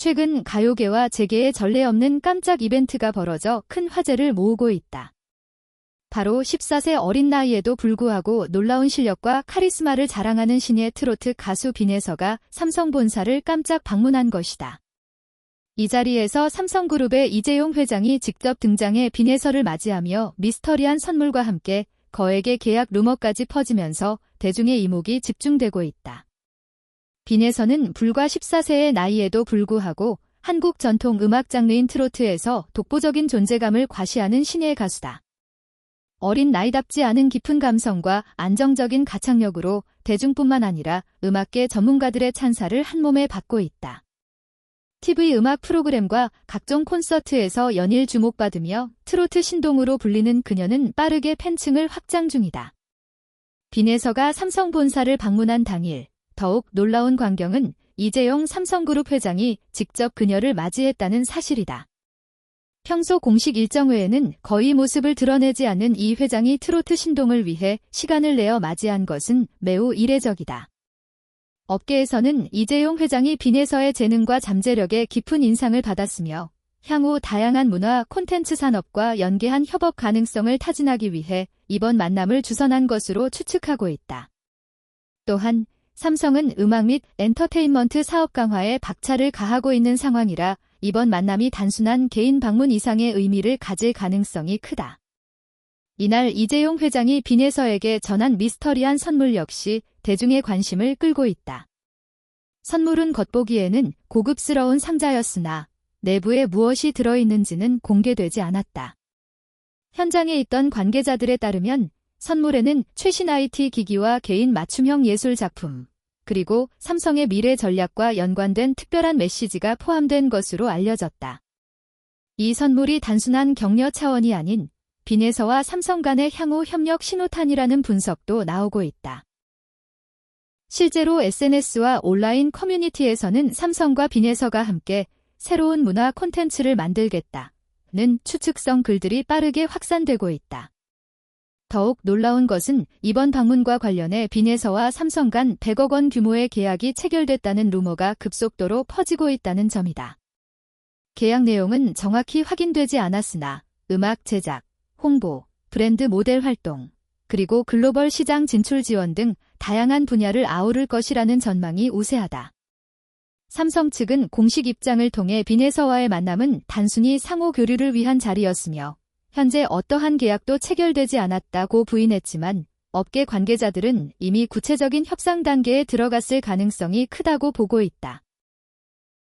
최근 가요계와 재계에 전례 없는 깜짝 이벤트가 벌어져 큰 화제를 모으고 있다. 바로 14세 어린 나이에도 불구하고 놀라운 실력과 카리스마를 자랑하는 신예 트로트 가수 빈에서가 삼성 본사를 깜짝 방문한 것이다. 이 자리에서 삼성그룹의 이재용 회장이 직접 등장해 빈에서를 맞이하며 미스터리한 선물과 함께 거액의 계약 루머까지 퍼지면서 대중의 이목이 집중되고 있다. 빈에서는 불과 14세의 나이에도 불구하고 한국 전통 음악 장르인 트로트에서 독보적인 존재감을 과시하는 신예 가수다. 어린 나이답지 않은 깊은 감성과 안정적인 가창력으로 대중뿐만 아니라 음악계 전문가들의 찬사를 한몸에 받고 있다. TV 음악 프로그램과 각종 콘서트에서 연일 주목받으며 트로트 신동으로 불리는 그녀는 빠르게 팬층을 확장 중이다. 빈에서가 삼성 본사를 방문한 당일 더욱 놀라운 광경은 이재용 삼성그룹 회장이 직접 그녀를 맞이했다는 사실이다. 평소 공식 일정 외에는 거의 모습을 드러내지 않는 이 회장이 트로트 신동을 위해 시간을 내어 맞이한 것은 매우 이례적이다. 업계에서는 이재용 회장이 빈에서의 재능과 잠재력에 깊은 인상을 받았으며 향후 다양한 문화 콘텐츠 산업과 연계한 협업 가능성을 타진하기 위해 이번 만남을 주선한 것으로 추측하고 있다. 또한 삼성은 음악 및 엔터테인먼트 사업 강화에 박차를 가하고 있는 상황이라 이번 만남이 단순한 개인 방문 이상의 의미를 가질 가능성이 크다. 이날 이재용 회장이 빈에서에게 전한 미스터리한 선물 역시 대중의 관심을 끌고 있다. 선물은 겉보기에는 고급스러운 상자였으나 내부에 무엇이 들어있는지는 공개되지 않았다. 현장에 있던 관계자들에 따르면 선물에는 최신 IT 기기와 개인 맞춤형 예술 작품, 그리고 삼성의 미래 전략과 연관된 특별한 메시지가 포함된 것으로 알려졌다. 이 선물이 단순한 격려 차원이 아닌 빈에서와 삼성 간의 향후 협력 신호탄이라는 분석도 나오고 있다. 실제로 SNS와 온라인 커뮤니티에서는 삼성과 빈에서가 함께 새로운 문화 콘텐츠를 만들겠다 는 추측성 글들이 빠르게 확산되고 있다. 더욱 놀라운 것은 이번 방문과 관련해 빈에서와 삼성 간 100억 원 규모의 계약이 체결됐다는 루머가 급속도로 퍼지고 있다는 점이다. 계약 내용은 정확히 확인되지 않았으나 음악 제작, 홍보, 브랜드 모델 활동, 그리고 글로벌 시장 진출 지원 등 다양한 분야를 아우를 것이라는 전망이 우세하다. 삼성 측은 공식 입장을 통해 빈에서와의 만남은 단순히 상호 교류를 위한 자리였으며 현재 어떠한 계약도 체결되지 않았다고 부인했지만 업계 관계자들은 이미 구체적인 협상 단계에 들어갔을 가능성이 크다고 보고 있다.